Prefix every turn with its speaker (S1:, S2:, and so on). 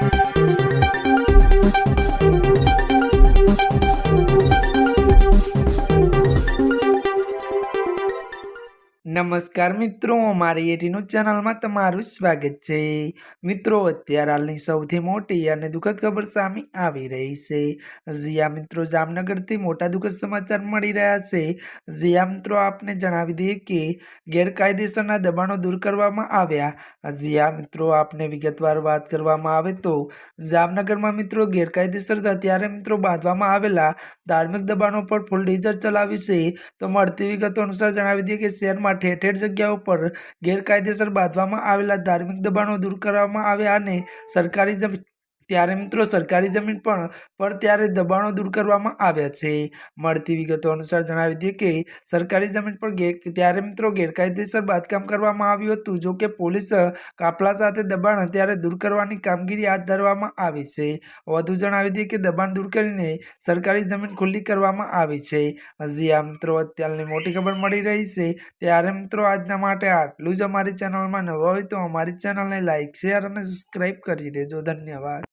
S1: Thank you. નમસ્કાર મિત્રો, અમારી એટીનું ચેનલમાં તમારું સ્વાગત છે. મિત્રો, અત્યારે હાલની સૌથી મોટી અને દુઃખદ ખબર સામે આવી રહી છે. જીયા મિત્રો, જામનગરથી મોટા દુઃખદ સમાચાર મળી રહ્યા છે. જીયા મિત્રો, આપને જણાવી દઈએ કે ગેરકાયદેસરના દબાણો દૂર કરવામાં આવ્યા. જીયા મિત્રો, આપને વિગતવાર વાત કરવામાં આવે તો, જામનગરમાં મિત્રો ગેરકાયદેસર ત્યારે મિત્રો બાંધવામાં આવેલા ધાર્મિક દબાણો પર ફૂલ ડીઝર ચલાવ્યું છે. તો મળતી વિગતો અનુસાર જણાવી દઈએ કે શહેરમાં ઠેર ઠેર જગ્યાઓ પર ગેરકાયદેસર બાંધવામાં આવેલા ધાર્મિક દબાણો દૂર કરવામાં આવ્યા અને સરકારી ત્યારે મિત્રો સરકારી જમીન પણ, પર ત્યારે દબાણો દૂર કરવામાં આવ્યા છે. મળતી વિગતો અનુસાર જણાવી દઈએ કે, સરકારી જમીન પર ત્યારે મિત્રો ગેરકાયદેસર બાંધકામ કરવામાં આવ્યું હતું. જો કે પોલીસ કાફલા સાથે દબાણ અત્યારે દૂર કરવાની કામગીરી હાથ ધરવામાં આવી છે. વધુ જણાવી દઈએ કે, દબાણ દૂર કરીને સરકારી જમીન ખુલ્લી કરવામાં આવી છે. હજી આ મિત્રો અત્યારની મોટી ખબર મળી રહી છે. ત્યારે મિત્રો આજના માટે આટલું જ. અમારી ચેનલમાં નવા હોય તો અમારી ચેનલને લાઇક શેર અને સબસ્ક્રાઈબ કરી દેજો. ધન્યવાદ.